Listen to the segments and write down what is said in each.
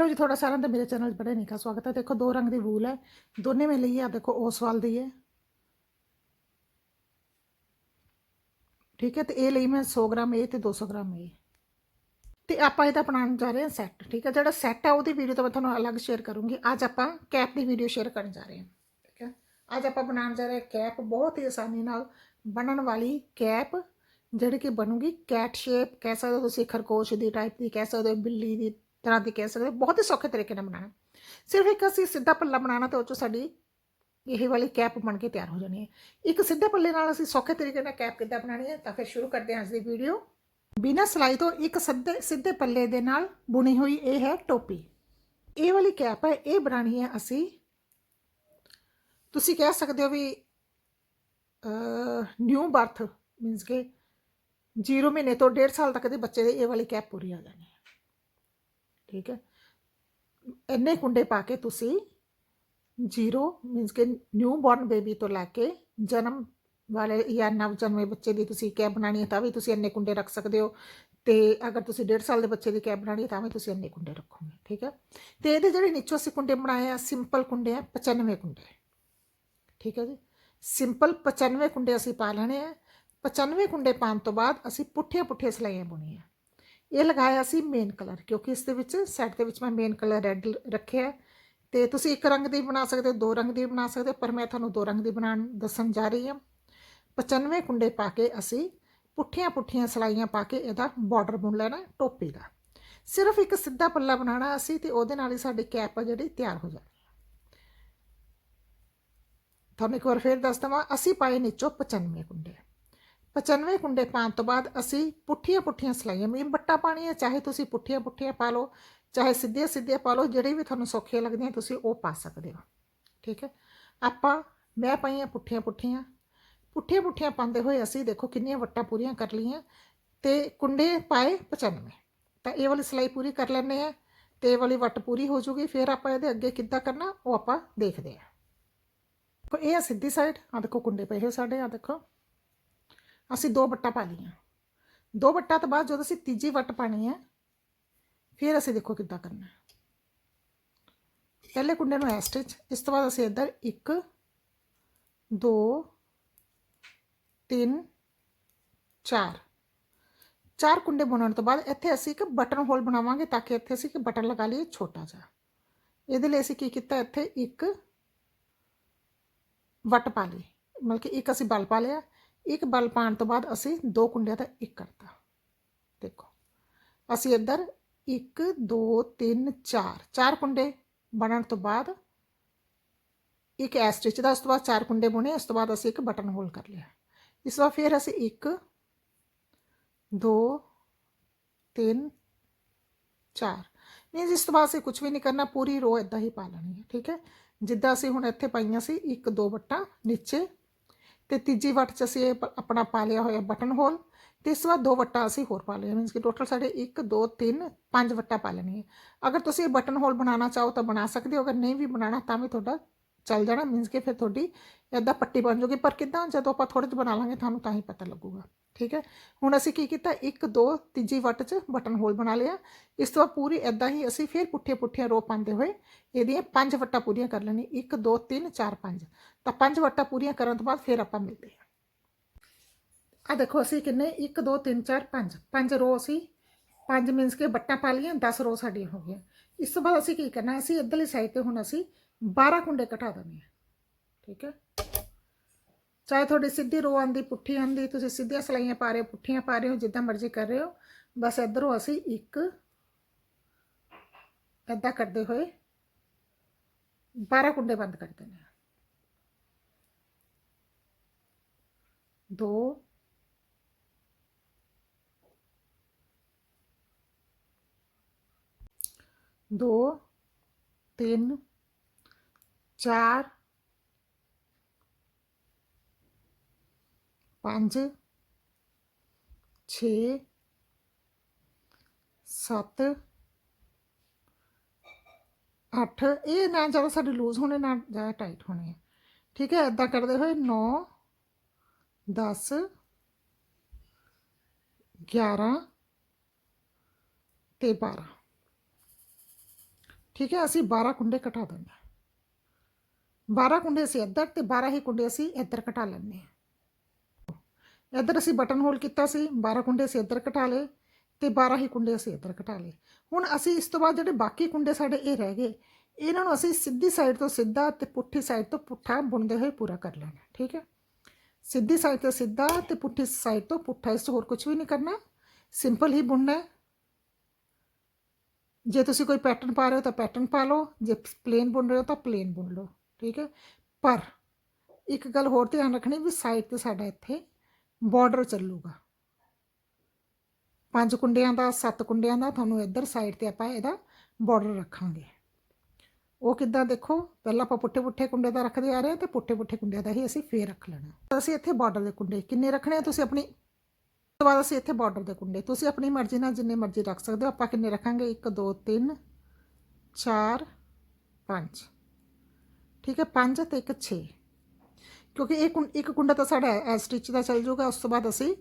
Hello जी थोड़ा सारा तो मेरे चैनल बड़े नहीं का स्वागत है देखो दो रंग ਦੀ ਵੂਲ ਹੈ ਦੋਨੇ ਮੈਂ ਲਈ ਆ ਦੇਖੋ ਉਸ ਵਾਲ ਦੀ ਹੈ ਠੀਕ ਹੈ ਤੇ ਇਹ ਲਈ ਮੈਂ 100 ਗ੍ਰਾਮ ਇਹ ਤੇ 200 ਗ੍ਰਾਮ ਇਹ ਤੇ ਆਪਾਂ ਇਹਦਾ ਬਣਾਉਣ ਜਾ ਰਹੇ ਹਾਂ ਸੈੱਟ ਠੀਕ ਹੈ ਜਿਹੜਾ ਸੈੱਟ ਹੈ ਉਹਦੀ ਵੀਡੀਓ ਤਾਂ ਮੈਂ ਤੁਹਾਨੂੰ ਅਲੱਗ ਸ਼ੇਅਰ ਕਰੂੰਗੀ ਅੱਜ ਆਪਾਂ ਕੈਪ ਦੀ ਵੀਡੀਓ ਸ਼ੇਅਰ ਕਰਨ ਜਾ ਰਹੇ ਹਾਂ ਠੀਕ ਹੈ ਅੱਜ ਆਪਾਂ ਬਣਾਉਣ ਜਾ ਰਹੇ ਹਾਂ ਕੈਪ ਬਹੁਤ ਹੀ ਆਸਾਨੀ ਨਾਲ ਬਣਨ ਵਾਲੀ ਕੈਪ ਜਿਹੜੀ ਕਿ ਬਣੂਗੀ ਕੈਟ ਸ਼ੇਪ ਕਹਿ ਸਕਦੇ ਹੋ ਤੁਸੀਂ ਖਰਗੋਸ਼ ਦੀ ਟਾਈਪ ਦੀ ਕਹਿ ਸਕਦੇ ਹੋ ਬਿੱਲੀ ਦੀ ਤਰ੍ਹਾਂ ਦੀ ਕਹਿ ਸਕਦੇ ਹੋ, ਬਹੁਤ ਹੀ ਸੌਖੇ ਤਰੀਕੇ ਨਾਲ ਬਣਾਉਣਾ। ਸਿਰਫ ਇੱਕ ਅਸੀਂ ਸਿੱਧਾ ਪੱਲਾ ਬਣਾਉਣਾ ਤੇ ਉਹ 'ਚੋਂ ਸਾਡੀ ਇਹ ਵਾਲੀ ਕੈਪ ਬਣ ਕੇ ਤਿਆਰ ਹੋ ਜਾਣੀ ਹੈ। ਇੱਕ ਸਿੱਧੇ ਪੱਲੇ ਨਾਲ ਅਸੀਂ ਸੌਖੇ ਤਰੀਕੇ ਨਾਲ ਕੈਪ ਕਿੱਦਾਂ ਬਣਾਉਣੀ ਹੈ, ਤਾਂ ਫਿਰ ਸ਼ੁਰੂ ਕਰਦੇ ਹਾਂ ਅੱਜ ਦੀ ਵੀਡੀਓ। ਬਿਨਾਂ ਸਲਾਈ ਤੋਂ ਇੱਕ ਸਿੱਧੇ ਸਿੱਧੇ ਪੱਲੇ ਦੇ ਨਾਲ ਬੁਣੀ ਹੋਈ ਇਹ ਹੈ ਟੋਪੀ। ਇਹ ਵਾਲੀ ਕੈਪ ਹੈ, ਇਹ ਬਣਾਉਣੀ ਹੈ ਅਸੀਂ। ਤੁਸੀਂ ਕਹਿ ਸਕਦੇ ਹੋ ਵੀ ਨਿਊ ਬਰਥ ਮੀਨਸ ਕਿ 0 ਮਹੀਨੇ ਤੋਂ 1.5 ਸਾਲ ਤੱਕ ਦੇ ਬੱਚੇ ਦੇ ਇਹ ਵਾਲੀ ਕੈਪ ਪੂਰੀ ਆ ਜਾਣੀ ਠੀਕ ਹੈ ਇੰਨੇ ਕੁੰਡੇ ਪਾ ਕੇ ਤੁਸੀਂ 0 ਮੀਨਸ ਕਿ ਨਿਊ ਬੌਰਨ ਬੇਬੀ ਤੋਂ ਲੈ ਕੇ ਜਨਮ ਵਾਲੇ ਜਾਂ ਨਵ ਜਨਮੇ ਬੱਚੇ ਦੀ ਤੁਸੀਂ ਕੈਪ ਬਣਾਣੀ ਹੈ ਤਾਂ ਵੀ ਤੁਸੀਂ ਇੰਨੇ ਕੁੰਡੇ ਰੱਖ ਸਕਦੇ ਹੋ ਤੇ ਅਗਰ ਤੁਸੀਂ 1.5 ਸਾਲ ਦੇ ਬੱਚੇ ਦੀ ਕੈਪ ਬਣਾਣੀ ਹੈ ਤਾਂ ਵੀ ਤੁਸੀਂ ਇੰਨੇ ਕੁੰਡੇ ਰੱਖੋਗੇ ਠੀਕ ਹੈ ਤੇ ਇਹਦੇ ਜਿਹੜੇ ਨੀਚੋਂ ਅਸੀਂ ਕੁੰਡੇ ਬਣਾਏ ਆ ਸਿੰਪਲ ਕੁੰਡੇ ਆ 95 ਕੁੰਡੇ ਠੀਕ ਹੈ ਜੀ ਸਿੰਪਲ 95 ਕੁੰਡੇ ਅਸੀਂ ਪਾ ਲੈਣੇ ਆ 95 ਕੁੰਡੇ ਪਾਉਣ ਤੋਂ ਬਾਅਦ ਅਸੀਂ ਪੁੱਠੀਆਂ ਪੁੱਠੀਆਂ ਸਲਾਈਆਂ ਬੁਣੀਆਂ ਇਹ ਲਗਾਇਆ ਸੀ ਮੇਨ ਕਲਰ ਕਿਉਂਕਿ ਇਸ ਦੇ ਵਿੱਚ ਸੈੱਟ ਦੇ ਵਿੱਚ ਮੈਂ ਮੇਨ ਕਲਰ ਰੈੱਡ ਰੱਖਿਆ ਹੈ। ਤੇ ਤੁਸੀਂ ਇੱਕ ਰੰਗ ਦੀ ਬਣਾ ਸਕਦੇ ਹੋ, ਦੋ ਰੰਗ ਦੀ ਬਣਾ ਸਕਦੇ ਪਰ ਮੈਂ ਤੁਹਾਨੂੰ ਦੋ ਰੰਗ ਦੀ ਬਣਾਉਣ ਦੱਸਣ ਜਾ ਰਹੀ ਹਾਂ। 95 ਕੁੰਡੇ ਪਾ ਕੇ ਅਸੀਂ ਪੁੱਠੀਆਂ ਪੁੱਠੀਆਂ ਸਲਾਈਆਂ ਪਾ ਕੇ ਇਹਦਾ ਬਾਰਡਰ ਬੁਣ ਲੈਣਾ ਟੋਪੀ ਦਾ। ਸਿਰਫ ਇੱਕ ਸਿੱਧਾ ਪੱਲਾ ਬਣਾਉਣਾ ਅਸੀਂ ਤੇ ਉਹਦੇ ਨਾਲ ਹੀ ਸਾਡੀ ਕੈਪ ਆ ਜਿਹੜੀ ਤਿਆਰ ਹੋ ਜਾਣੀ। ਤੁਹਾਨੂੰ ਇੱਕ ਵਾਰ ਫੇਰ ਦੱਸ ਦਵਾਂ, ਅਸੀਂ ਪਾਏ ਨੀਚੋਂ 95 ਕੁੰਡੇ। 95 ਕੁੰਡੇ ਪਾਉਣ ਤੋਂ ਬਾਅਦ ਅਸੀਂ ਪੁੱਠੀਆਂ ਪੁੱਠੀਆਂ ਸਲਾਈਆਂ ਮੀਨ ਬੱਟਾ ਪਾਣੀ ਹੈ ਚਾਹੇ ਤੁਸੀਂ ਪੁੱਠੀਆਂ ਪੁੱਠੀਆਂ ਪਾ ਲਓ, ਚਾਹੇ ਸਿੱਧੀਆਂ ਸਿੱਧੀਆਂ ਪਾ ਲਓ, ਜਿਹੜੀ ਵੀ ਤੁਹਾਨੂੰ ਸੌਖੀਆਂ ਲੱਗਦੀਆਂ ਤੁਸੀਂ ਉਹ ਪਾ ਸਕਦੇ ਹੋ। ਠੀਕ ਹੈ? ਆਪਾਂ, ਮੈਂ ਪਾਈਆਂ ਪੁੱਠੀਆਂ ਪੁੱਠੀਆਂ ਪੁੱਠੀਆਂ ਪੁੱਠੀਆਂ ਪਾਉਂਦੇ ਹੋਏ ਅਸੀਂ ਦੇਖੋ ਕਿੰਨੀਆਂ ਵੱਟਾਂ ਪੂਰੀਆਂ ਕਰ ਲਈਆਂ, ਤੇ ਕੁੰਡੇ ਪਾਏ 95 ਤਾਂ ਇਹ ਵਾਲੀ ਸਲਾਈ ਪੂਰੀ ਕਰ ਲੈਣੇ ਆ ਤੇ ਇਹ ਵਾਲੀ ਵੱਟ ਪੂਰੀ ਹੋ ਜੂਗੀ, ਫਿਰ ਆਪਾਂ ਇਹਦੇ ਅੱਗੇ ਕਿੱਦਾਂ ਕਰਨਾ, ਉਹ ਆਪਾਂ ਦੇਖਦੇ ਆ ਇਹ ਆ ਸਿੱਧੀ ਸਾਈਡ ਆ ਦੇਖੋ ਕੁੰਡੇ ਪਏ ਹੋਏ ਸਾਡੇ ਆ ਦੇਖੋ। ਅਸੀਂ ਦੋ ਵੱਟਾਂ ਪਾ ਲਈਆਂ। ਦੋ ਵੱਟਾਂ ਤੋਂ ਬਾਅਦ ਜਦੋਂ ਅਸੀਂ ਤੀਜੀ ਵੱਟ ਪਾਣੀ ਹੈ, ਫਿਰ ਅਸੀਂ ਦੇਖੋ ਕਿੱਦਾਂ ਕਰਨਾ ਪਹਿਲੇ ਕੁੰਡੇ ਨੂੰ ਐ ਸਟਿਚ ਇਸ ਤੋਂ ਬਾਅਦ ਅਸੀਂ ਇੱਧਰ 1 2 3 4 ਚਾਰ ਕੁੰਡੇ ਬਣਾਉਣ ਤੋਂ ਬਾਅਦ ਇੱਥੇ ਅਸੀਂ ਇੱਕ ਬਟਨ ਹੋਲ ਬਣਾਵਾਂਗੇ ਤਾਂ ਕਿ ਇੱਥੇ ਅਸੀਂ ਇੱਕ ਬਟਨ ਲਗਾ ਲਈਏ ਛੋਟਾ ਜਿਹਾ। ਇਹਦੇ ਲਈ ਅਸੀਂ ਕੀ ਕੀਤਾ, ਇੱਥੇ ਇੱਕ ਵੱਟ ਪਾ ਲਈ। ਮਤਲਬ ਕਿ ਇੱਕ ਅਸੀਂ ਬਲ ਪਾ ਲਿਆ ਇੱਕ ਬਲ ਪਾਉਣ ਤੋਂ ਬਾਅਦ ਅਸੀਂ ਦੋ ਕੁੰਡਿਆਂ ਦਾ ਇੱਕ ਕਰਤਾ। ਦੇਖੋ, ਅਸੀਂ ਇੱਧਰ 1 2 3 4 ਚਾਰ ਕੁੰਡੇ ਬਣਨ ਤੋਂ ਬਾਅਦ ਇੱਕ ਐ ਸਟਿਚ ਦਾ, ਉਸ ਤੋਂ ਬਾਅਦ ਚਾਰ ਕੁੰਡੇ ਬੁਣੇ, ਉਸ ਤੋਂ ਬਾਅਦ ਅਸੀਂ ਇੱਕ ਬਟਨ ਹੋਲ ਕਰ ਲਿਆ। ਇਸ ਵਾਰ ਫਿਰ ਅਸੀਂ 1 2 3 4 ਮੀਨਸ ਇਸ ਤੋਂ ਬਾਅਦ ਅਸੀਂ ਕੁਝ ਵੀ ਨਹੀਂ ਕਰਨਾ, ਪੂਰੀ ਰੋ ਇਦਾਂ ਹੀ ਪਾ ਲੈਣੀ ਹੈ, ਠੀਕ ਹੈ? ਜਿੱਦਾਂ ਅਸੀਂ ਹੁਣ ਇੱਥੇ ਪਾਈਆਂ ਸੀ ਇੱਕ, ਦੋ ਵੱਟਾਂ, ਨੀਚੇ ਤੇ ਤੀਜੀ ਵੱਟ 'ਚ ਅਸੀਂ ਇਹ ਪ- ਆਪਣਾ ਪਾ ਲਿਆ ਹੋਇਆ ਬਟਨ ਹੋਲ, ਤੇ ਇਸ ਵਾਰ ਦੋ ਵੱਟਾਂ ਅਸੀਂ ਹੋਰ ਪਾ ਲਈਆਂ। ਮੀਨਸ ਕਿ ਟੋਟਲ ਸਾਡੇ 1 2 3 5 ਵੱਟਾਂ ਪਾ ਲੈਣੀਆਂ। ਅਗਰ ਤੁਸੀਂ ਇਹ ਬਟਨ ਹੋਲ ਬਣਾਉਣਾ ਚਾਹੋ ਤਾਂ ਬਣਾ ਸਕਦੇ ਹੋ, ਅਗਰ ਨਹੀਂ ਵੀ ਬਣਾਉਣਾ ਤਾਂ ਵੀ ਤੁਹਾਡਾ ਚੱਲ ਜਾਣਾ। ਮੀਨਸ ਕਿ ਫਿਰ ਤੁਹਾਡੀ ਇਦਾਂ ਪੱਟੀ ਬਣ ਜੂਗੀ। ਪਰ ਕਿਦਾਂ ਜਦੋਂ ਆਪਾਂ ਥੋੜੇ ਜਿਹਾ ਬਣਾ ਲਾਂਗੇ, ਤੁਹਾਨੂੰ ਤਾਂ ਹੀ ਪਤਾ ਲੱਗੂਗਾ। ਠੀਕ ਹੈ? ਹੁਣ ਅਸੀਂ ਕੀ ਕੀਤਾ? 1 2 ਤੀਜੀ ਵੱਟ 'ਚ ਬਟਨ ਹੋਲ ਬਣਾ ਲਿਆ। ਇਸ ਤੋਂ ਬਾਅਦ ਪੂਰੀ ਇਦਾਂ ਹੀ ਅਸੀਂ ਫਿਰ ਪੁੱਠੇ ਪੁੱਠੀਆਂ ਰੋ ਪਾਉਂਦੇ ਹੋਏ ਇਹਦੀਆਂ ਪੰਜ ਵੱਟਾਂ ਪੂਰੀਆਂ ਕਰ ਲੈਣੀ 1 2 3 4 5 ਤਾਂ ਪੰਜ ਵੱਟਾਂ ਪੂਰੀਆਂ ਕਰਨ ਤੋਂ ਬਾਅਦ ਫਿਰ ਆਪਾਂ ਮਿਲਦੇ ਹਾਂ। ਆ ਦੇਖੋ, ਅਸੀਂ ਕਿੰਨੇ? 1 2 3 4 5 ਪੰਜ ਰੋ ਅਸੀਂ, ਪੰਜ ਮੀਨਸ ਕੇ ਵੱਟਾਂ ਪਾ ਲਈਆਂ 10 ਰੋ ਸਾਡੀਆਂ ਹੋ ਗਈਆਂ। ਇਸ ਤੋਂ ਬਾਅਦ ਅਸੀਂ ਕੀ ਕਰਨਾ? ਅਸੀਂ ਇੱਧਰਲੀ ਸਾਈਡ ਤੇ ਹੁਣ ਅਸੀਂ 12 ਕੁੰਡੇ ਘਟਾ ਦੇਣੇ ਆ। ਠੀਕ ਹੈ? ਚਾਹੇ ਤੁਹਾਡੀ ਸਿੱਧੀ ਰੋ ਆਂਦੀ ਪੁੱਠੀ ਆਂਦੀ ਤੁਸੀਂ ਸਿੱਧੀਆਂ ਸਲਾਈਆਂ ਪਾ ਰਹੇ ਹੋ, ਪੁੱਠੀਆਂ ਪਾ ਰਹੇ ਹੋ, ਜਿੱਦਾਂ ਮਰਜ਼ੀ ਕਰ ਰਹੇ ਹੋ। ਬਸ ਇੱਧਰੋਂ ਅਸੀਂ ਇੱਕ ਏਦਾਂ ਕਰਦੇ ਹੋਏ 12 ਕੁੰਡੇ ਬੰਦ ਕਰ ਦੇਣੇ ਆ ਦੋ ਦੋ, ਤਿੰਨ, ਚਾਰ ਪੰਜ ਛੇ ਸੱਤ ਅੱਠ ਇਹ ਨਾ ਜ਼ਿਆਦਾ ਸਾਡੇ ਲੂਜ਼ ਹੋਣੇ ਨਾ ਜ਼ਿਆਦਾ ਟਾਈਟ ਹੋਣੇ ਆ ਠੀਕ ਹੈ ਇਦਾਂ ਕਰਦੇ ਹੋਏ 9 10 11 ਤੇ 12 ਠੀਕ ਹੈ ਅਸੀਂ 12 ਕੁੰਡੇ ਕਟਾ ਦਿੰਦੇ ਹਾਂ 12 ਕੁੰਡੇ ਅਸੀਂ ਇੱਧਰ ਤੇ 12 ਹੀ ਕੁੰਡੇ ਅਸੀਂ ਇੱਧਰ ਕਟਾ ਲੈਂਦੇ ਹਾਂ ਇੱਧਰ ਅਸੀਂ ਬਟਨ ਹੋਲ ਕੀਤਾ ਸੀ 12 ਕੁੰਡੇ ਅਸੀਂ ਇੱਧਰ ਘਟਾ ਲਏ ਤੇ 12 ਹੀ ਕੁੰਡੇ ਅਸੀਂ ਇੱਧਰ ਘਟਾ ਲਏ। ਹੁਣ ਅਸੀਂ ਇਸ ਤੋਂ ਬਾਅਦ ਜਿਹੜੇ ਬਾਕੀ ਕੁੰਡੇ ਸਾਡੇ ਇਹ ਰਹਿ ਗਏ, ਇਹਨਾਂ ਨੂੰ ਅਸੀਂ ਸਿੱਧੀ ਸਾਈਡ ਤੋਂ ਸਿੱਧਾ ਤੇ ਪੁੱਠੀ ਸਾਈਡ ਤੋਂ ਪੁੱਠਾ ਬੁਣਦੇ ਹੋਏ ਪੂਰਾ ਕਰ ਲੈਣਾ, ਠੀਕ ਹੈ? ਸਿੱਧੀ ਸਾਈਡ ਤੋਂ ਸਿੱਧਾ ਤੇ ਪੁੱਠੀ ਸਾਈਡ ਤੋਂ ਪੁੱਠਾ, ਇਸ ਤੋਂ ਹੋਰ ਕੁਝ ਵੀ ਨਹੀਂ ਕਰਨਾ, ਸਿੰਪਲ ਹੀ ਬੁਣਨਾ ਹੈ। ਜੇ ਤੁਸੀਂ ਕੋਈ ਪੈਟਰਨ ਪਾ ਰਹੇ ਹੋ ਤਾਂ ਪੈਟਰਨ ਪਾ ਲਓ, ਜੇ ਪਲੇਨ ਬੁਣ ਰਹੇ ਹੋ ਤਾਂ ਪਲੇਨ ਬੁਣ ਲਓ, ਠੀਕ ਹੈ? ਪਰ ਇੱਕ ਗੱਲ ਹੋਰ ਧਿਆਨ ਰੱਖਣੀ ਵੀ ਸਾਈਡ ਤੇ ਸਾਡਾ ਇੱਥੇ ਬਾਰਡਰ ਚੱਲੂਗਾ। ਪੰਜ ਕੁੰਡਿਆਂ ਦਾ, ਸੱਤ ਕੁੰਡਿਆਂ ਦਾ, ਤੁਹਾਨੂੰ ਇੱਧਰ ਸਾਈਡ ਤੇ ਆਪਾਂ ਇਹਦਾ ਬਾਰਡਰ ਰੱਖਾਂਗੇ। ਉਹ ਕਿੱਦਾਂ ਦੇਖੋ? ਪਹਿਲਾਂ ਆਪਾਂ ਪੁੱਠੇ ਪੁੱਠੇ ਕੁੰਡੇ ਦਾ ਰੱਖਦੇ ਆ ਰਹੇ ਹਾਂ ਤੇ ਪੁੱਠੇ ਪੁੱਠੇ ਕੁੰਡਿਆਂ ਦਾ ਹੀ ਅਸੀਂ ਫੇਰ ਰੱਖ ਲੈਣਾ। ਤਾਂ ਅਸੀਂ ਇੱਥੇ ਬਾਰਡਰ ਦੇ ਕੁੰਡੇ, ਕਿੰਨੇ ਰੱਖਣੇ ਆ ਤੁਸੀਂ ਆਪਣੀ? ਉਸ ਤੋਂ ਬਾਅਦ ਅਸੀਂ ਇੱਥੇ ਬਾਰਡਰ ਦੇ ਕੁੰਡੇ, ਤੁਸੀਂ ਆਪਣੀ ਮਰਜ਼ੀ ਨਾਲ ਜਿੰਨੇ ਮਰਜ਼ੀ ਰੱਖ ਸਕਦੇ ਹੋ, ਆਪਾਂ ਕਿੰਨੇ ਰੱਖਾਂਗੇ? 1 2 3 4 5 ਠੀਕ ਹੈ 5 ਤੇ ਇੱਕ 6 ਕਿਉਂਕਿ ਇਹ ਕੁੰ- ਇੱਕ ਕੁੰਡਾ ਤਾਂ ਸਾਡਾ ਐ ਸਟਿਚ ਦਾ ਚੱਲ ਜਾਊਗਾ ਉਸ ਤੋਂ ਬਾਅਦ ਅਸੀਂ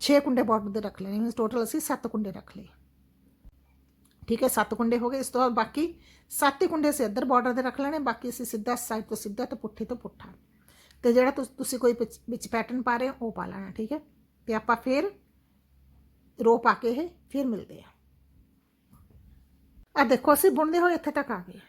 6 ਕੁੰਡੇ ਬਾਰਡਰ ਦੇ ਰੱਖ ਲੈਣੇ ਮੀਨਸ ਟੋਟਲ ਅਸੀਂ 7 ਕੁੰਡੇ ਰੱਖ ਲਏ ਠੀਕ ਹੈ 7 ਕੁੰਡੇ ਹੋ ਗਏ ਇਸ ਤੋਂ ਬਾਅਦ ਬਾਕੀ 7 ਹੀ ਕੁੰਡੇ ਅਸੀਂ ਇੱਧਰ ਬਾਰਡਰ ਦੇ ਰੱਖ ਲੈਣੇ ਬਾਕੀ ਅਸੀਂ ਸਿੱਧਾ ਸਾਈਡ ਤੋਂ ਸਿੱਧਾ ਤੇ ਪੁੱਠੇ ਤੋਂ ਪੁੱਠਾ ਤੇ ਜਿਹੜਾ ਤੁਸ- ਤੁਸੀਂ ਕੋਈ ਵਿੱਚ- ਵਿੱਚ ਪੈਟਰਨ ਪਾ ਰਹੇ ਹੋ ਉਹ ਪਾ ਲੈਣਾ ਠੀਕ ਹੈ ਤੇ ਆਪਾਂ ਫਿਰ ਰੋ ਪਾ ਕੇ ਇਹ ਫਿਰ ਮਿਲਦੇ ਆ ਆ ਦੇਖੋ ਅਸੀਂ ਬੁਣਦੇ ਹੋਏ ਇੱਥੇ ਤੱਕ ਆ ਗਏ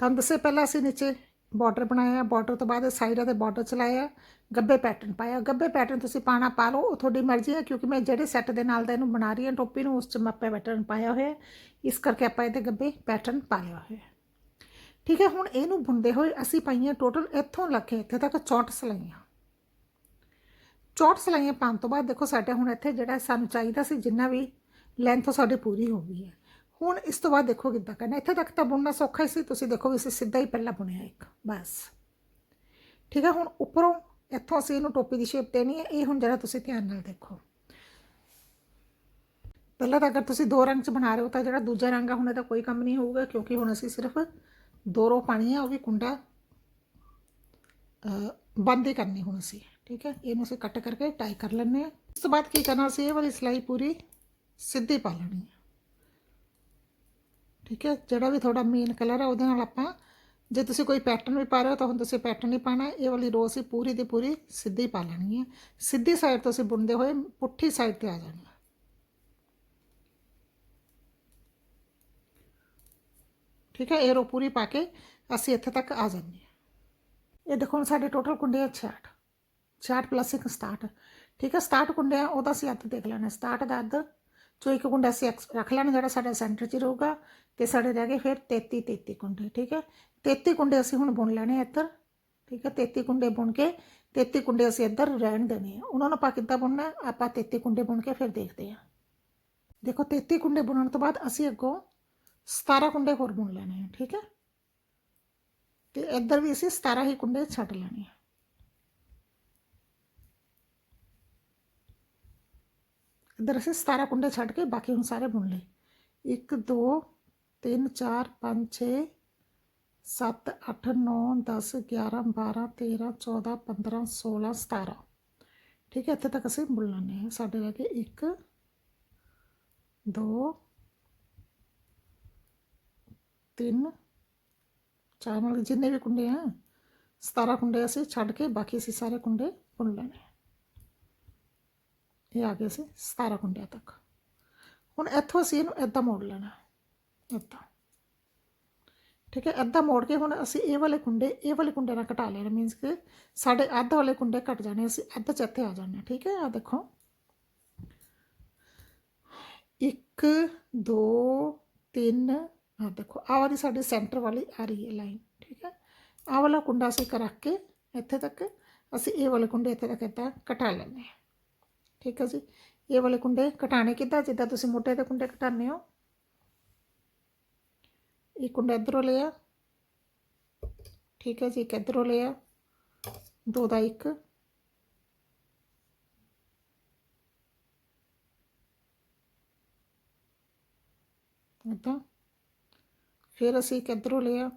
ਤੁਹਾਨੂੰ ਦੱਸੇ ਪਹਿਲਾਂ ਅਸੀਂ ਨੀਚੇ ਬਾਰਡਰ ਬਣਾਇਆ ਬਾਰਡਰ ਤੋਂ ਬਾਅਦ ਸਾਈਡਾਂ ਤੇ ਬਾਰਡਰ ਚਲਾਇਆ ਗੱਬੇ ਪੈਟਰਨ ਪਾਇਆ ਗੱਬੇ ਪੈਟਰਨ ਤੁਸੀਂ ਪਾਣਾ ਪਾ ਲਓ, ਉਹ ਤੁਹਾਡੀ ਮਰਜ਼ੀ ਹੈ ਕਿਉਂਕਿ ਮੈਂ ਜਿਹੜੇ ਸੈੱਟ ਦੇ ਨਾਲ ਦਾ ਇਹਨੂੰ ਬਣਾ ਰਹੀ ਹਾਂ, ਟੋਪੀ ਨੂੰ ਉਸ 'ਚ ਮੈਂ ਪੈਟਰਨ ਪਾਇਆ ਹੋਇਆ ਇਸ ਕਰਕੇ ਆਪਾਂ ਇਹਦੇ ਗੱਬੇ ਪੈਟਰਨ ਪਾਇਆ ਹੋਇਆ ਠੀਕ ਹੈ, ਹੁਣ ਇਹਨੂੰ ਬੁਣਦੇ ਹੋਏ ਅਸੀਂ ਪਾਈਆਂ ਟੋਟਲ ਇੱਥੋਂ ਲੱਗੇ ਇੱਥੇ ਤੱਕ 64 ਸਲਾਈਆਂ। 64 ਸਲਾਈਆਂ ਪਾਉਣ ਤੋਂ ਬਾਅਦ ਦੇਖੋ, ਸਾਡੇ ਹੁਣ ਇੱਥੇ ਜਿਹੜਾ ਸਾਨੂੰ ਚਾਹੀਦਾ ਸੀ, ਜਿੰਨਾ ਵੀ ਲੈਂਥ ਸਾਡੀ ਪੂਰੀ ਹੋ ਗਈ ਹੈ। ਹੁਣ ਇਸ ਤੋਂ ਬਾਅਦ ਦੇਖੋ ਕਿੱਦਾਂ ਕਰਨਾ। ਇੱਥੇ ਤੱਕ ਤਾਂ ਬੁਣਨਾ ਸੌਖਾ ਹੀ ਸੀ। ਤੁਸੀਂ ਦੇਖੋ ਵੀ ਅਸੀਂ ਸਿੱਧਾ ਹੀ ਪਹਿਲਾਂ ਬੁਣਿਆ ਇੱਕ। ਬਸ। ਠੀਕ ਹੈ ਹੁਣ ਉੱਪਰੋਂ ਇੱਥੋਂ ਅਸੀਂ ਇਹਨੂੰ ਟੋਪੀ ਦੀ ਸ਼ੇਪ ਦੇਣੀ ਹੈ। ਇਹ ਹੁਣ ਜਰਾ ਤੁਸੀਂ ਧਿਆਨ ਨਾਲ ਦੇਖੋ। ਪਹਿਲਾਂ ਤਾਂ ਅਗਰ ਤੁਸੀਂ ਦੋ ਰੰਗ ਚ ਬਣਾ ਰਹੇ ਹੋ ਤਾਂ ਜਿਹੜਾ ਦੂਜਾ ਰੰਗ ਆ ਹੁਣ ਇਹਦਾ ਕੋਈ ਕੰਮ ਨਹੀਂ ਹੋਊਗਾ ਕਿਉਂਕਿ ਹੁਣ ਅਸੀਂ ਸਿਰਫ ਦੋ ਰੋ ਪਾਣੀ ਆ ਉਹ ਵੀ ਕੁੰਡਾ ਅ, ਬੰਦ ਹੀ ਕਰਨੀ ਹੁਣ ਅਸੀਂ। ਠੀਕ ਹੈ ਇਹਨੂੰ ਅਸੀਂ ਕੱਟ ਕਰਕੇ ਟਾਈ ਕਰ ਲੈਂਦੇ ਆ। ਇਸ ਤੋਂ ਬਾਅਦ ਕੀ ਕਰਨਾ ਸੀ ਇਹ ਵਾਲੀ ਸਿਲਾਈ ਪੂਰੀ ਸਿੱਧੀ ਪਾ ਲੈਣੀ ਹੈ ਠੀਕ ਹੈ? ਜਿਹੜਾ ਵੀ ਤੁਹਾਡਾ ਮੇਨ ਕਲਰ ਹੈ ਉਹਦੇ ਨਾਲ ਆਪਾਂ, ਜੇ ਤੁਸੀਂ ਕੋਈ ਪੈਟਰਨ ਵੀ ਪਾ ਰਹੇ ਹੋ, ਤਾਂ ਹੁਣ ਤੁਸੀਂ ਪੈਟਰਨ ਨਹੀਂ ਪਾਣਾ ਇਹ ਵਾਲੀ ਰੋ ਅਸੀਂ ਪੂਰੀ ਦੀ ਪੂਰੀ ਸਿੱਧੀ ਪਾ ਲੈਣੀ ਹੈ। ਸਿੱਧੀ ਸਾਈਡ ਤੋਂ ਅਸੀਂ ਬੁਣਦੇ ਹੋਏ ਪੁੱਠੀ ਸਾਈਡ ਤੇ ਆ ਜਾਣਾ ਠੀਕ ਹੈ? ਇਹ ਰੋ ਪੂਰੀ ਪਾ ਕੇ ਅਸੀਂ ਇੱਥੇ ਤੱਕ ਆ ਜਾਂਦੇ ਹਾਂ। ਇਹ ਦੇਖੋ ਹੁਣ ਸਾਡੇ ਟੋਟਲ ਕੁੰਡੇ ਆ 66 66 ਪਲੱਸ ਇੱਕ 67 ਠੀਕ ਹੈ? 67 ਕੁੰਡੇ ਆ, ਉਹਦਾ ਅਸੀਂ ਅੱਧ ਦੇਖ ਲੈਣਾ 67 ਦਾ ਅੱਧ ਜੋ ਇੱਕ ਕੁੰਡਾ ਅਸੀਂ ਐਕਸ- ਰੱਖ ਲੈਣਾ ਜਿਹੜਾ ਸਾਡਾ ਸੈਂਟਰ 'ਚ ਰਹੂਗਾ ਤੇ ਸਾਡੇ ਰਹਿ ਗਏ ਫਿਰ 33 33 ਕੁੰਡੇ, ਠੀਕ ਹੈ? 33 ਕੁੰਡੇ ਅਸੀਂ ਹੁਣ ਬੁਣ ਲੈਣੇ ਇੱਧਰ, ਠੀਕ ਹੈ? 33 ਕੁੰਡੇ ਬੁਣ ਕੇ 33 ਕੁੰਡੇ ਅਸੀਂ ਇੱਧਰ ਰਹਿਣ ਦੇਣੇ ਆ। ਉਹਨਾਂ ਨੂੰ ਆਪਾਂ ਕਿੱਦਾਂ ਬੁਣਨਾ ਆਪਾਂ 33 ਕੁੰਡੇ ਬੁਣ ਕੇ ਫਿਰ ਦੇਖਦੇ ਆ ਦੇਖੋ 33 ਕੁੰਡੇ ਬੁਣਨ ਤੋਂ ਬਾਅਦ ਅਸੀਂ ਅੱਗੋਂ 17 ਕੁੰਡੇ ਹੋਰ ਬੁਣ ਲੈਣੇ ਆ, ਠੀਕ ਹੈ? ਤੇ ਇੱਧਰ ਵੀ ਅਸੀਂ 17 ਹੀ ਕੁੰਡੇ ਛੱਡ ਲੈਣੇ ਆ। ਇੱਧਰ ਅਸੀਂ 17 ਕੁੰਡੇ ਛੱਡ ਕੇ ਬਾਕੀ ਹੁਣ ਸਾਰੇ ਬੁਣ ਲਏ। 1 2 3 4 5 6 7 8 9 10 11 12 13 14 15 16 17 ਠੀਕ ਹੈ, ਇੱਥੇ ਤੱਕ ਅਸੀਂ ਬੁਣ ਲੈਣੇ ਆ ਸਾਡੇ ਰਹਿ ਗਏ 1 2 3 ਚਾਰ ਮਤਲਬ ਜਿੰਨੇ ਵੀ ਕੁੰਡੇ ਆ 17 ਕੁੰਡੇ ਅਸੀਂ ਛੱਡ ਕੇ ਬਾਕੀ ਅਸੀਂ ਸਾਰੇ ਕੁੰਡੇ ਬੁਣ ਲੈਣੇ। ਇਹ ਆ ਗਏ ਸੀ 17 ਕੁੰਡਿਆਂ ਤੱਕ। ਹੁਣ ਇੱਥੋਂ ਅਸੀਂ ਇਹਨੂੰ ਇੱਦਾਂ ਮੋੜ ਲੈਣਾ ਇੱਦਾਂ ਠੀਕ ਹੈ ਇੱਦਾਂ ਮੋੜ ਕੇ ਹੁਣ ਅਸੀਂ ਇਹ ਵਾਲੇ ਕੁੰਡੇ, ਇਹ ਵਾਲੇ ਕੁੰਡੇ ਨਾਲ ਘਟਾ ਲੈਣਾ ਮੀਨਸ ਕਿ ਸਾਡੇ ਅੱਧ ਵਾਲੇ ਕੁੰਡੇ ਘਟ ਜਾਣੇ, ਅਸੀਂ ਅੱਧ ਚ ਇੱਥੇ ਆ ਜਾਣੇ ਠੀਕ ਹੈ ਆ ਦੇਖੋ। 1 2 3 ਆ ਦੇਖੋ, ਆਹ ਵਾਲੀ ਸਾਡੀ ਸੈਂਟਰ ਵਾਲੀ ਆ ਰਹੀ ਹੈ ਲਾਈਨ ਠੀਕ ਹੈ, ਆਹ ਵਾਲਾ ਕੁੰਡਾ ਅਸੀਂ ਰੱਖ ਕੇ ਇੱਥੇ ਤੱਕ, ਅਸੀਂ ਇਹ ਵਾਲੇ ਕੁੰਡੇ ਇੱਥੇ ਤੱਕ ਇੱਦਾਂ ਘਟਾ ਲੈਣੇ ਆ ਠੀਕ ਹੈ ਜੀ। ਇਹ ਵਾਲੇ ਕੁੰਡੇ ਘਟਾਣੇ ਕਿੱਦਾਂ? ਜਿੱਦਾਂ ਤੁਸੀਂ ਮੋਟੇ ਦੇ ਕੁੰਡੇ ਘਟਾਉਂਦੇ ਹੋ। ਇਹ ਕੁੰਡਾ ਇੱਧਰੋਂ ਲਿਆ। ਠੀਕ ਹੈ ਜੀ, ਇੱਕ ਇੱਧਰੋਂ ਲਿਆ। ਦੋ ਦਾ ਇੱਕ। ਇੱਦਾਂ। ਫਿਰ ਅਸੀਂ ਇੱਕ ਇੱਧਰੋਂ ਲਿਆ।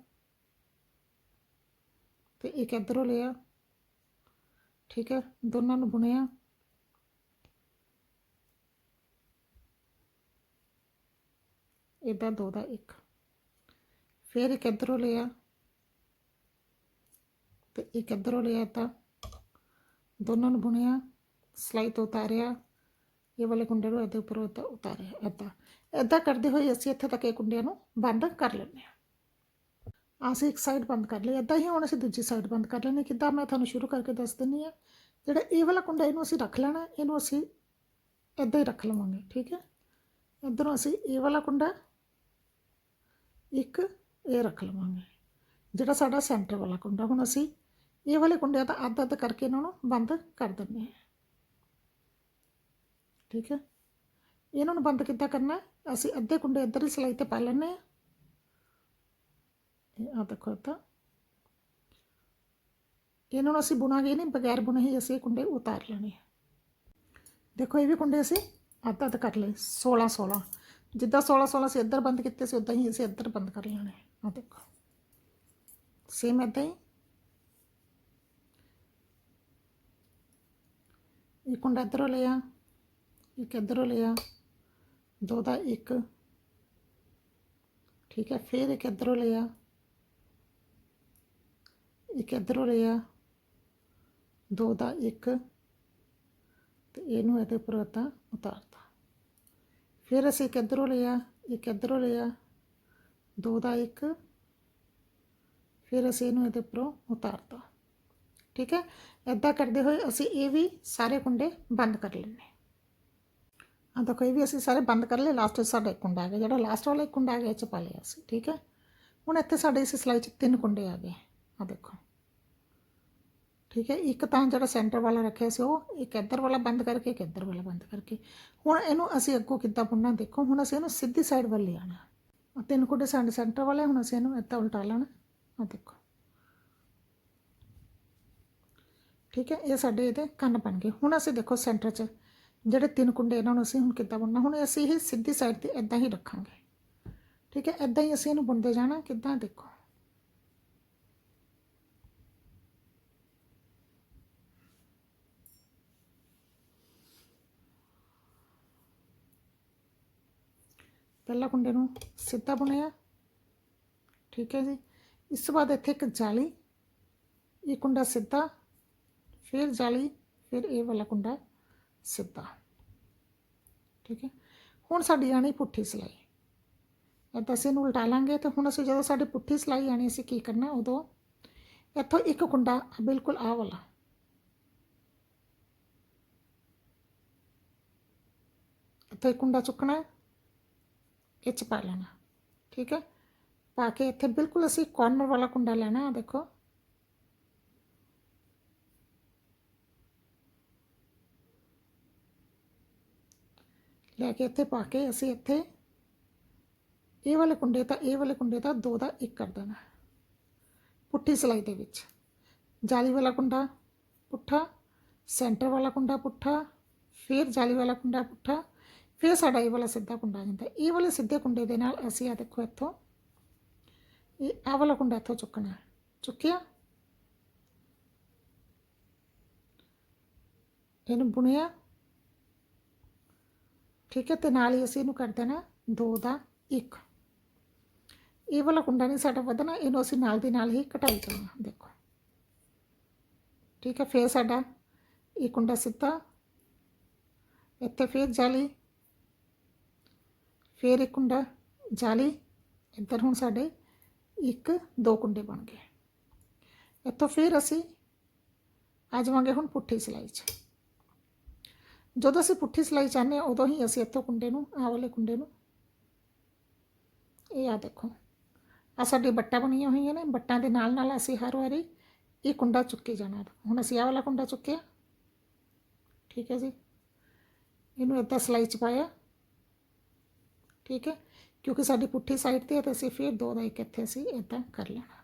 ਤੇ ਇੱਕ ਇੱਧਰੋਂ ਲਿਆ। ਠੀਕ ਹੈ, ਦੋਨਾਂ ਨੂੰ ਬੁਣਿਆ। ਇਦਾਂ ਦੋ ਦਾ ਇੱਕ। ਫਿਰ ਇੱਕ ਇੱਧਰੋਂ ਲਿਆ? ਤੇ ਇੱਕ ਇੱਧਰੋਂ ਲਿਆ ਤਾਂ? ਦੋਨਾਂ ਨੂੰ ਬੁਣਿਆ, ਸਲਾਈ ਤੋਂ ਉਤਾਰਿਆ, ਇਹ ਵਾਲੇ ਕੁੰਡੇ ਨੂੰ ਇਹਦੇ ਉੱਪਰ ਉਤਾ- ਉਤਾਰਿਆ ਏਦਾਂ ਏਦਾਂ ਕਰਦੇ ਹੋਏ ਅਸੀਂ ਇੱਥੇ ਤੱਕ ਇਹ ਕੁੰਡਿਆਂ ਨੂੰ ਬੰਦ ਕਰ ਲੈਂਦੇ ਹਾਂ। ਅਸੀਂ ਇੱਕ ਸਾਈਡ ਬੰਦ ਕਰ ਲਈ, ਏਦਾਂ ਹੀ ਹੁਣ ਅਸੀਂ ਦੂਜੀ ਸਾਈਡ ਬੰਦ ਕਰ ਲੈਂਦੇ ਹਾਂ। ਕਿੱਦਾਂ ਮੈਂ ਤੁਹਾਨੂੰ ਸ਼ੁਰੂ ਕਰਕੇ ਦੱਸ ਦਿੰਨੀ ਆ ਜਿਹੜਾ ਇਹ ਵਾਲਾ ਕੁੰਡਾ ਇਹਨੂੰ ਅਸੀਂ ਰੱਖ ਲੈਣਾ, ਇਹਨੂੰ ਅਸੀਂ ਏਦਾਂ ਹੀ ਰੱਖ ਲਵਾਂਗੇ, ਠੀਕ ਹੈ? ਇੱਧਰੋਂ ਅਸੀਂ ਇਹ ਵਾਲਾ ਕੁੰਡਾ ਇੱਕ ਇਹ ਰੱਖ ਲਵਾਂਗੇ। ਜਿਹੜਾ ਸਾਡਾ ਸੈਂਟਰ ਵਾਲਾ ਕੁੰਡਾ, ਹੁਣ ਅਸੀਂ ਇਹ ਵਾਲੇ ਕੁੰਡਿਆਂ ਦਾ ਅੱਧ ਅੱਧ ਕਰਕੇ ਇਹਨਾਂ ਨੂੰ ਬੰਦ ਕਰ ਦਿੰਦੇ ਹਾਂ। ਠੀਕ ਹੈ? ਇਹਨਾਂ ਨੂੰ ਬੰਦ ਕਿੱਦਾਂ ਕਰਨਾ ਅਸੀਂ ਅੱਧੇ ਕੁੰਡੇ ਇੱਧਰ ਹੀ ਸਿਲਾਈ ਤੇ ਪਾ ਲੈਣੇ ਆ ਇਹ ਆ ਦੇਖੋ ਤਾਂ ਇਹਨਾਂ ਨੂੰ ਅਸੀਂ ਬੁਣਾਂਗੇ ਨਹੀਂ, ਬਗੈਰ ਬੁਣੇ ਹੀ ਅਸੀਂ ਇਹ ਕੁੰਡੇ ਉਤਾਰ ਲੈਣੇ ਦੇਖੋ ਇਹ ਵੀ ਕੁੰਡੇ ਅਸੀਂ ਅੱਧ ਅੱਧ ਕਰ ਲਏ 16 16 ਜਿੱਦਾਂ 16 16 ਅਸੀਂ ਇੱਧਰ ਬੰਦ ਕੀਤੇ ਸੀ ਉਦਾਂ ਹੀ ਅਸੀਂ ਇੱਧਰ ਬੰਦ ਕਰ ਲੈਣੇ ਆ। ਦੇਖੋ। ਸੇਮ ਇੱਦਾਂ ਹੀ। ਇਹ ਕੁੰਡਾ ਇੱਧਰੋਂ ਲਿਆ ਇੱਕ ਇੱਧਰੋਂ ਲਿਆ ਦੋ ਦਾ ਇੱਕ। ਠੀਕ ਹੈ, ਫਿਰ ਇੱਕ ਇੱਧਰੋਂ ਲਿਆ ਇੱਕ ਇੱਧਰੋਂ ਲਿਆ ਦੋ ਦਾ ਇੱਕ। ਤੇ ਇਹਨੂੰ ਇਹਦੇ ਉੱਪਰ ਆਪਾਂ ਉਤਾਰਤਾ। ਫਿਰ ਅਸੀਂ ਇੱਕ ਇੱਧਰੋਂ ਲਿਆ, ਇੱਕ ਇੱਧਰੋਂ ਲਿਆ, ਦੋ ਦਾ ਇੱਕ, ਫਿਰ ਅਸੀਂ ਇਹਨੂੰ ਇਹਦੇ ਉੱਪਰੋਂ ਉਤਾਰਤਾ। ਠੀਕ ਹੈ? ਇਦਾਂ ਕਰਦੇ ਹੋਏ ਅਸੀਂ ਇਹ ਵੀ ਸਾਰੇ ਕੁੰਡੇ ਬੰਦ ਕਰ ਲੈਣੇ ਆ ਦੇਖੋ, ਇਹ ਵੀ ਅਸੀਂ ਸਾਰੇ ਬੰਦ ਕਰ ਲਏ ਲਾਸਟ 'ਚ ਸਾਡਾ ਇੱਕ ਕੁੰਡਾ ਆ ਗਿਆ। ਜਿਹੜਾ ਲਾਸਟ ਵਾਲਾ ਇੱਕ ਕੁੰਡਾ ਆ ਗਿਆ, ਇਹ 'ਚ ਪਾ ਲਿਆ ਅਸੀਂ। ਠੀਕ ਹੈ? ਹੁਣ ਇੱਥੇ ਸਾਡੇ ਇਸ ਸਿਲਾਈ 'ਚ ਤਿੰਨ ਕੁੰਡੇ ਆ ਗਏ। ਆ ਦੇਖੋ। ਠੀਕ ਹੈ, ਇੱਕ ਤਾਂ ਜਿਹੜਾ ਸੈਂਟਰ ਵਾਲਾ ਰੱਖਿਆ ਸੀ ਉਹ, ਇੱਕ ਇੱਧਰ ਵਾਲਾ ਬੰਦ ਕਰਕੇ, ਇੱਕ ਇੱਧਰ ਵਾਲਾ ਬੰਦ ਕਰਕੇ। ਹੁਣ ਇਹਨੂੰ ਅਸੀਂ ਅੱਗੋਂ ਕਿੱਦਾਂ ਬੁਣਨਾ ਦੇਖੋ, ਹੁਣ ਅਸੀਂ ਇਹਨੂੰ ਸਿੱਧੀ ਸਾਈਡ ਵੱਲ ਲਿਆਣਾ ਆ ਤਿੰਨ ਕੁੰਡੇ ਸਾਡੇ ਸੈਂਟਰ ਵਾਲੇ, ਹੁਣ ਅਸੀਂ ਇਹਨੂੰ ਇੱਦਾਂ ਉਲਟਾ ਲੈਣਾ। ਆ ਦੇਖੋ। ਠੀਕ ਹੈ, ਇਹ ਸਾਡੇ ਇਹਦੇ ਕੰਨ ਬਣ ਗਏ। ਹੁਣ ਅਸੀਂ ਦੇਖੋ ਸੈਂਟਰ 'ਚ ਜਿਹੜੇ ਤਿੰਨ ਕੁੰਡੇ ਇਹਨਾਂ ਨੂੰ ਅਸੀਂ ਹੁਣ ਕਿੱਦਾਂ ਬੁਣਨਾ, ਹੁਣ ਅਸੀਂ ਇਹ ਸਿੱਧੀ ਸਾਈਡ ਤੇ ਇਦਾਂ ਹੀ ਰੱਖਾਂਗੇ। ਠੀਕ ਹੈ ਇਦਾਂ ਹੀ ਅਸੀਂ ਇਹਨੂੰ ਬੁਣਦੇ ਜਾਣਾ, ਕਿੱਦਾਂ ਦੇਖੋ। ਪਹਿਲਾ ਕੁੰਡੇ ਨੂੰ ਸਿੱਧਾ ਬੁਣਿਆ। ਠੀਕ ਹੈ ਜੀ। ਇਸ ਤੋਂ ਬਾਅਦ ਇੱਥੇ ਇੱਕ ਜਾਲੀ, ਇਹ ਕੁੰਡਾ ਸਿੱਧਾ, ਫਿਰ ਜਾਲੀ, ਫਿਰ ਇਹ ਵਾਲਾ ਕੁੰਡਾ ਸਿੱਧਾ। ਠੀਕ ਹੈ। ਹੁਣ ਸਾਡੀ ਆਣੀ ਪੁੱਠੀ ਸਿਲਾਈ। ਇੱਦਾਂ ਅਸੀਂ ਇਹਨੂੰ ਉਲਟਾ ਲਾਂਗੇ ਤੇ ਹੁਣ ਅਸੀਂ ਜਦੋਂ ਸਾਡੀ ਪੁੱਠੀ ਸਿਲਾਈ ਆਣੀ, ਅਸੀਂ ਕੀ ਕਰਨਾ ਉਦੋਂ ਇੱਥੋਂ ਇੱਕ ਕੁੰਡਾ, ਬਿਲਕੁਲ ਆਹ ਵਾਲਾ। ਇੱਥੋਂ ਇੱਕ ਕੁੰਡਾ ਚੁੱਕਣਾ ਇਹ ਚ ਪਾ ਲੈਣਾ। ਠੀਕ ਹੈ? ਪਾ ਕੇ ਇੱਥੇ ਬਿਲਕੁਲ ਅਸੀਂ ਕਾਰਨਰ ਵਾਲਾ ਕੁੰਡਾ ਲੈਣਾ ਆ ਦੇਖੋ। ਲੈ ਕੇ ਇੱਥੇ ਪਾ ਕੇ ਅਸੀਂ ਇੱਥੇ ਇਹ ਵਾਲੇ ਕੁੰਡੇ ਤਾਂ, ਇਹ ਵਾਲੇ ਕੁੰਡੇ ਦਾ ਦੋ ਦਾ ਇੱਕ ਕਰ ਦੇਣਾ। ਪੁੱਠੀ ਸਿਲਾਈ ਦੇ ਵਿੱਚ। ਜਾਲੀ ਵਾਲਾ ਕੁੰਡਾ ਪੁੱਠਾ ਸੈਂਟਰ ਵਾਲਾ ਕੁੰਡਾ ਪੁੱਠਾ, ਫਿਰ ਜਾਲੀ ਵਾਲਾ ਕੁੰਡਾ ਪੁੱਠਾ ਫਿਰ ਸਾਡਾ ਇਹ ਵਾਲਾ ਸਿੱਧਾ ਕੁੰਡਾ ਆ ਜਾਂਦਾ। ਇਹ ਵਾਲੇ ਸਿੱਧੇ ਕੁੰਡੇ ਦੇ ਨਾਲ ਅਸੀਂ ਆ ਦੇਖੋ ਇੱਥੋਂ, ਇਹ ਆਹ ਵਾਲਾ ਕੁੰਡਾ ਇੱਥੋਂ ਚੁੱਕਣਾ। ਚੁੱਕਿਆ? ਇਹਨੂੰ ਬੁਣਿਆ? ਠੀਕ ਹੈ, ਤੇ ਨਾਲ ਹੀ ਅਸੀਂ ਇਹਨੂੰ ਕਰ ਦੇਣਾ ਦੋ ਦਾ ਇੱਕ। ਇਹ ਵਾਲਾ ਕੁੰਡਾ ਨਹੀਂ ਸਾਡਾ ਵਧਣਾ, ਇਹਨੂੰ ਅਸੀਂ ਨਾਲ ਦੀ ਨਾਲ ਹੀ ਘਟਾਈ ਕਰਨਾ, ਦੇਖੋ। ਠੀਕ ਹੈ, ਫਿਰ ਸਾਡਾ ਇਹ ਕੁੰਡਾ ਸਿੱਧਾ, ਇੱਥੇ ਫਿਰ ਜਾਲੀ ਫਿਰ ਇੱਕ ਕੁੰਡਾ ਜਾਲੀ, ਇੱਧਰ ਹੁਣ ਸਾਡੇ ਇੱਕ, ਦੋ ਕੁੰਡੇ ਬਣ ਗਏ। ਇੱਥੋਂ ਫਿਰ ਅਸੀਂ ਆ ਜਾਵਾਂਗੇ ਹੁਣ ਪੁੱਠੀ ਸਿਲਾਈ 'ਚ। ਜਦੋਂ ਅਸੀਂ ਪੁੱਠੀ ਸਿਲਾਈ ਚਾਹੁੰਦੇ ਹਾਂ, ਉਦੋਂ ਹੀ ਅਸੀਂ ਇੱਥੋਂ ਕੁੰਡੇ ਨੂੰ, ਆਹ ਵਾਲੇ ਕੁੰਡੇ ਨੂੰ, ਇਹ ਆ ਦੇਖੋ। ਆ ਸਾਡੀ ਬੱਟਾ ਬਣੀਆਂ ਹੋਈਆਂ ਨੇ, ਬੱਟਾਂ ਦੇ ਨਾਲ ਨਾਲ ਅਸੀਂ ਹਰ ਵਾਰੀ ਇਹ ਕੁੰਡਾ ਚੁੱਕੇ ਜਾਣਾ। ਹੁਣ ਅਸੀਂ ਆਹ ਵਾਲਾ ਕੁੰਡਾ ਚੁੱਕਿਆ। ਠੀਕ ਹੈ ਜੀ। ਇਹਨੂੰ ਇੱਦਾਂ ਸਿਲਾਈ ਚ ਪਾਇਆ। ਠੀਕ ਹੈ? ਕਿਉਂਕਿ ਸਾਡੀ ਪੁੱਠੀ ਸਾਈਡ ਤੇ ਹੈ ਤਾਂ ਅਸੀਂ ਫਿਰ ਦੋ ਦਾ ਇੱਕ ਇੱਥੇ ਅਸੀਂ ਇੱਦਾਂ ਕਰ ਲੈਣਾ।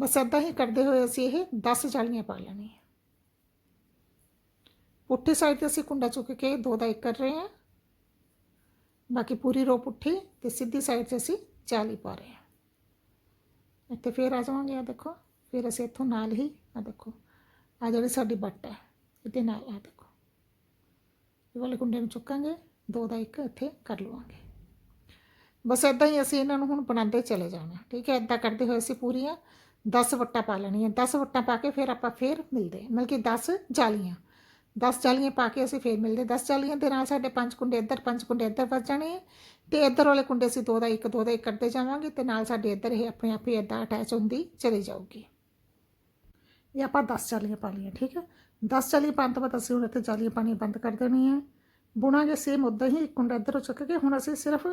ਬਸ ਇੱਦਾਂ ਹੀ ਕਰਦੇ ਹੋਏ ਅਸੀਂ ਇਹ 10 ਜਾਲੀਆਂ ਪਾ ਲੈਣੀਆਂ। ਪੁੱਠੀ ਸਾਈਡ ਤੇ ਅਸੀਂ ਕੁੰਡਾ ਚੁੱਕ ਕੇ ਦੋ ਦਾ ਇੱਕ ਕਰ ਰਹੇ ਹਾਂ। ਬਾਕੀ ਪੂਰੀ ਰੋ ਪੁੱਠੀ ਤੇ ਸਿੱਧੀ ਸਾਈਡ 'ਤੇ ਅਸੀਂ ਜਾਲੀ ਪਾ ਰਹੇ ਹਾਂ। ਇੱਥੇ ਫੇਰ ਆ ਜਾਵਾਂਗੇ ਆ ਦੇਖੋ। ਫਿਰ ਅਸੀਂ ਇੱਥੋਂ ਨਾਲ ਹੀ ਆ ਦੇਖੋ। ਆ ਜਿਹੜੀ ਸਾਡੀ ਬੱਟ ਹੈ, ਇਹਦੇ ਨਾਲ ਆ ਦੇਖੋ। ਇਹ ਵਾਲੇ ਕੁੰਡੇ ਨੂੰ ਚੁੱਕਾਂਗੇ। ਦੋ ਦਾ ਇੱਕ ਇੱਥੇ ਕਰ ਲਵਾਂਗੇ। ਬਸ ਇਦਾਂ ਹੀ ਅਸੀਂ ਇਹਨਾਂ ਨੂੰ ਹੁਣ ਬਣਾਉਂਦੇ ਚਲੇ ਜਾਣਾ। ਠੀਕ ਹੈ ਇਦਾਂ ਕਰਦੇ ਹੋਏ ਅਸੀਂ ਪੂਰੀਆਂ 10 ਵੱਟਾਂ ਪਾ ਲੈਣੀਆਂ। 10 ਵੱਟਾਂ ਪਾ ਕੇ ਫਿਰ ਆਪਾਂ ਫਿਰ ਮਿਲਦੇ ਮਤਲਬ ਕਿ 10 ਜਾਲੀਆਂ। 10 ਜਾਲੀਆਂ ਪਾ ਕੇ ਅਸੀਂ ਫਿਰ ਮਿਲਦੇ 10 ਜਾਲੀਆਂ ਦੇ ਨਾਲ ਸਾਡੇ ਪੰਜ ਕੁੰਡੇ ਇੱਧਰ, ਪੰਜ ਕੁੰਡੇ ਇੱਧਰ ਵੱਜ ਜਾਣੇ ਆ। ਤੇ ਇੱਧਰ ਵਾਲੇ ਕੁੰਡੇ ਅਸੀਂ ਦੋ ਦਾ ਇੱਕ, ਦੋ ਦਾ ਇੱਕ ਕਰਦੇ ਜਾਵਾਂਗੇ ਤੇ ਨਾਲ ਸਾਡੇ ਇੱਧਰ ਇਹ ਆਪਣੇ ਆਪ ਹੀ ਇਦਾਂ ਅਟੈਚ ਹੁੰਦੀ ਚਲੀ ਜਾਊਗੀ। ਇਹ ਆਪਾਂ 10 ਜਾਲੀਆਂ ਪਾ ਲਈਆਂ। ਠੀਕ ਹੈ 10 ਜਾਲੀਆਂ ਪਾਉਣ ਤੋਂ ਬਾਅਦ ਅਸੀਂ ਹੁਣ ਇੱਥੇ ਜਾਲੀਆਂ ਪਾਣੀ ਬੰਦ ਕਰ ਦੇਣੀ ਹੈ ਬੁਣਾਂਗੇ ਸੇਮ ਉਦਾਂ ਹੀ ਇੱਕ ਕੁੰਡਾ ਇੱਧਰੋਂ ਚੁੱਕ ਕੇ, ਹੁਣ ਅਸੀਂ ਸਿਰਫ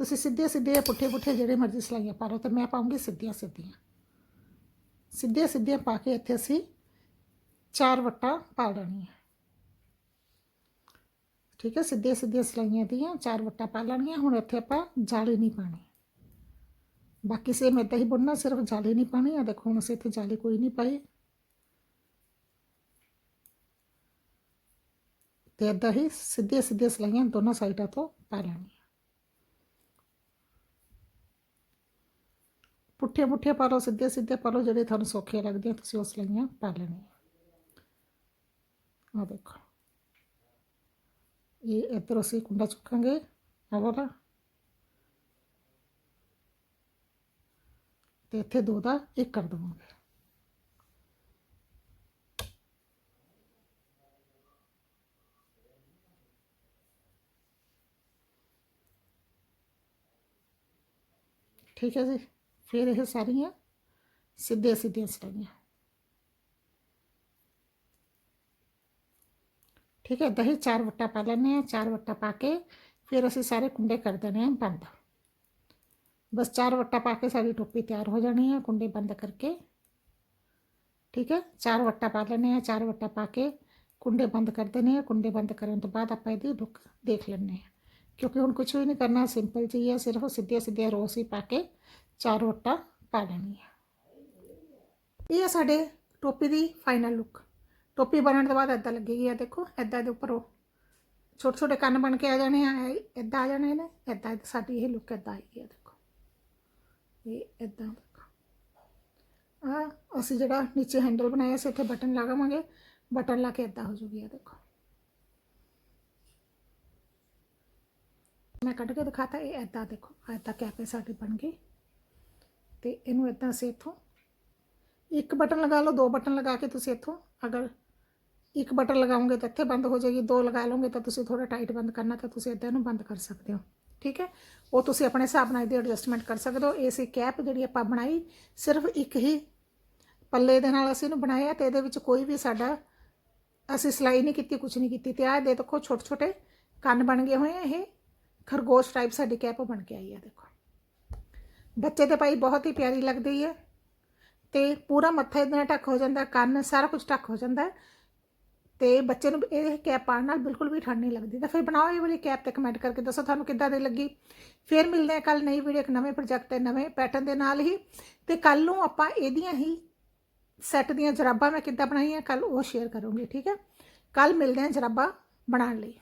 ਤੁਸੀਂ ਸਿੱਧੇ ਸਿੱਧੇ ਪੁੱਠੇ ਪੁੱਠੇ ਜਿਹੜੇ ਮਰਜ਼ੀ ਸਲਾਈਆਂ ਪਾ ਲਓ ਤੇ ਮੈਂ ਪਾਉਂਗੀ ਸਿੱਧੀਆਂ ਸਿੱਧੀਆਂ। ਸਿੱਧੇ ਸਿੱਧੇ ਪਾ ਕੇ ਇੱਥੇ ਅਸੀਂ ਚਾਰ ਵੱਟਾਂ ਪਾ ਲੈਣੀਆਂ। ਠੀਕ ਹੈ ਸਿੱਧੇ ਸਿੱਧੇ ਸਲਾਈਆਂ ਦੀਆਂ ਚਾਰ ਵੱਟਾਂ ਪਾ ਲੈਣੀਆਂ, ਹੁਣ ਇੱਥੇ ਆਪਾਂ ਜਾਲੀ ਨਹੀਂ ਪਾਣੀ ਬਾਕੀ ਸੇਮ ਇੱਦਾਂ ਹੀ ਬੁਣਨਾ, ਸਿਰਫ ਜਾਲੀ ਨਹੀਂ ਪਾਣੀ ਆ ਦੇਖੋ ਹੁਣ ਅਸੀਂ ਇੱਥੇ ਜਾਲੀ ਕੋਈ ਨਹੀਂ ਪਾਈ। ਤੇ ਇੱਦਾਂ ਹੀ ਸਿੱਧੇ ਸਿੱਧੇ ਸਲਾਈਆਂ ਦੋਨੋਂ ਸਾਈਡਾਂ ਤੋਂ ਪਾ ਲੈਣੀਆਂ ਪੁੱਠੇ ਪੁੱਠੇ ਪਾ ਲਓ ਸਿੱਧੇ ਸਿੱਧੇ ਪਾ ਲਓ ਜਿਹੜੇ ਤੁਹਾਨੂੰ ਸੌਖੇ ਲੱਗਦੇ ਆ ਤੁਸੀਂ ਉਸ ਲਈਆਂ ਪਾ ਲੈਣੀਆਂ ਆ ਦੇਖੋ ਇਹ ਇੱਧਰ ਅਸੀਂ ਕੁੰਡਾ ਚੁੱਕਾਂਗੇ ਆ ਵਾਲਾ ਤੇ ਇੱਥੇ ਦੋ ਦਾ ਠੀਕ ਹੈ ਜੀ ਫਿਰ ਇਹ ਸਾਰੀਆਂ ਸਿੱਧੇ ਸਿੱਧੀਆਂ ਸਲਾਈਆਂ ਠੀਕ ਹੈ ਦਹੀਂ ਚਾਰ ਵੱਟਾ ਪਾ ਲੈਣੇ ਆ ਚਾਰ ਵੱਟਾ ਪਾ ਕੇ ਫਿਰ ਅਸੀਂ ਸਾਰੇ ਕੁੰਡੇ ਕਰ ਦੇਣੇ ਆ ਬੰਦ ਬਸ ਚਾਰ ਵੱਟਾ ਪਾ ਕੇ ਸਾਡੀ ਟੋਪੀ ਤਿਆਰ ਹੋ ਜਾਣੀ ਹੈ ਕੁੰਡੇ ਬੰਦ ਕਰਕੇ ਠੀਕ ਹੈ ਚਾਰ ਵੱਟਾ ਪਾ ਲੈਣੇ ਆ ਚਾਰ ਵੱਟਾ ਪਾ ਕੇ ਕੁੰਡੇ ਬੰਦ ਕਰ ਦੇਣੇ ਆ ਕੁੰਡੇ ਬੰਦ ਕਰਨ ਤੋਂ ਬਾਅਦ ਆਪਾਂ ਇਹਦੀ ਲੁੱਕ ਦੇਖ ਲੈਣੇ ਕਿਉਂਕਿ ਹੁਣ ਕੁਝ ਵੀ ਨਹੀਂ ਕਰਨਾ ਸਿੰਪਲ ਜੀ ਹੈ ਸਿਰਫ ਸਿੱਧੀਆਂ ਸਿੱਧੀਆਂ ਰੋਸ ਹੀ ਪਾ ਕੇ ਚਾਰ ਵੱਟਾ ਪਾ ਲੈਣੀਆਂ। ਇਹ ਆ ਸਾਡੇ ਟੋਪੀ ਦੀ ਫਾਈਨਲ ਲੁੱਕ ਟੋਪੀ ਬਣਨ ਤੋਂ ਬਾਅਦ ਇਦਾਂ ਲੱਗੇਗੀ ਆ ਦੇਖੋ ਇਦਾਂ ਦੇ ਉੱਪਰ ਉਹ ਛੋਟੇ ਛੋਟੇ ਕੰਨ ਬਣ ਕੇ ਆ ਜਾਣੇ ਆ ਇਦਾਂ ਆ ਜਾਣੇ ਨੇ ਇਦਾਂ ਸਾਡੀ ਇਹ ਲੁੱਕ ਇਦਾਂ ਆਈ ਆ ਦੇਖੋ। ਇਹ ਇਦਾਂ ਦੇਖੋ। ਆ ਅਸੀਂ ਜਿਹੜਾ ਨੀਚੇ ਹੈਂਡਲ ਬਣਾਇਆ ਸੀ, ਇੱਥੇ ਬਟਨ ਲਗਾਵਾਂਗੇ ਬਟਨ ਲਾ ਕੇ ਇਦਾਂ ਹੋ ਜੂਗੀ ਆ ਦੇਖੋ। ਮੈਂ ਕੱਢ ਕੇ ਦਿਖਾਤਾ, ਇਹ ਇਦਾਂ ਦੇਖੋ ਇਦਾਂ ਕੈਪੇ ਸਾਡੀ ਬਣ ਗਈ। ਤੇ ਇਹਨੂੰ ਇਦਾਂ ਅਸੀਂ ਇੱਥੋਂ ਇੱਕ ਬਟਨ ਲਗਾ ਲਓ, ਦੋ ਬਟਨ ਲਗਾ ਕੇ ਤੁਸੀਂ ਇੱਥੋਂ ਅਗਰ ਇੱਕ ਬਟਨ ਲਗਾਓਗੇ ਤਾਂ ਇੱਥੇ ਬੰਦ ਹੋ ਜਾਏਗੀ, ਦੋ ਲਗਾ ਲਓਗੇ ਤਾਂ ਤੁਸੀਂ ਥੋੜਾ ਟਾਈਟ ਬੰਦ ਕਰਨਾ ਤਾਂ ਤੁਸੀਂ ਇਦਾਂ ਇਹਨੂੰ ਬੰਦ ਕਰ ਸਕਦੇ ਹੋ। ਠੀਕ ਹੈ? ਉਹ ਤੁਸੀਂ ਆਪਣੇ ਹਿਸਾਬ ਨਾਲ ਇਹਦੀ ਐਡਜਸਟਮੈਂਟ ਕਰ ਸਕਦੇ ਹੋ। ਇਹ ਸੀ ਕੈਪ ਜਿਹੜੀ ਆਪਾਂ ਬਣਾਈ, ਸਿਰਫ ਇੱਕ ਹੀ ਪੱਲੇ ਦੇ ਨਾਲ ਅਸੀਂ ਇਹਨੂੰ ਬਣਾਇਆ ਤੇ ਇਹਦੇ ਵਿੱਚ ਕੋਈ ਵੀ ਸਾਡਾ ਅਸੀਂ ਸਿਲਾਈ ਨਹੀਂ ਕੀਤੀ ਕੁਝ ਨਹੀਂ ਕੀਤੀ। ਤੇ ਆਹ ਦੇ ਦੇਖੋ ਛੋਟੇ ਛੋਟੇ ਕੰਨ ਬਣ ਗਏ ਹੋਏ ਆ ਇਹ। ਖਰਗੋਸ਼ ਟਾਈਪ ਸਾਡੀ ਕੈਪ ਬਣ ਕੇ ਆਈ ਹੈ, ਦੇਖੋ। ਬੱਚੇ ਤੇ ਭਾਈ ਬਹੁਤ ਹੀ ਪਿਆਰੀ ਲੱਗਦੀ ਹੈ ਤੇ ਪੂਰਾ ਮੱਥਾ ਇਹਦੇ ਨਾਲ ਢੱਕ ਹੋ ਜਾਂਦਾ, ਕੰਨ ਸਾਰਾ ਕੁਝ ਢੱਕ ਹੋ ਜਾਂਦਾ ਤੇ ਬੱਚੇ ਨੂੰ ਇਹ ਕੈਪ ਪਾਉਣ ਨਾਲ ਬਿਲਕੁਲ ਵੀ ਠੰਡ ਨਹੀਂ ਲੱਗਦੀ। ਤਾਂ ਫਿਰ ਬਣਾਓ ਇਹ ਵਾਲੀ ਕੈਪ ਤੇ ਕਮੈਂਟ ਕਰਕੇ ਦੱਸੋ ਤੁਹਾਨੂੰ ਕਿੱਦਾਂ ਦੀ ਲੱਗੀ। ਫਿਰ ਮਿਲਦੇ ਹਾਂ ਕੱਲ ਨਈ ਵੀਡੀਓ ਇੱਕ ਨਵੇਂ ਪ੍ਰੋਜੈਕਟ ਤੇ, ਨਵੇਂ ਪੈਟਰਨ ਦੇ ਨਾਲ ਹੀ। ਤੇ ਕੱਲ ਨੂੰ ਆਪਾਂ ਇਹਦੀਆਂ ਹੀ ਸੈੱਟ ਦੀਆਂ ਜਰਾਬਾਂ ਮੈਂ ਕਿੱਦਾਂ ਬਣਾਈਆਂ ਕੱਲ ਉਹ ਸ਼ੇਅਰ ਕਰੂੰਗੀ, ਠੀਕ ਹੈ? ਕੱਲ ਮਿਲਦੇ ਹਾਂ ਜਰਾਬਾਂ ਬਣਾਉਣ ਲਈ।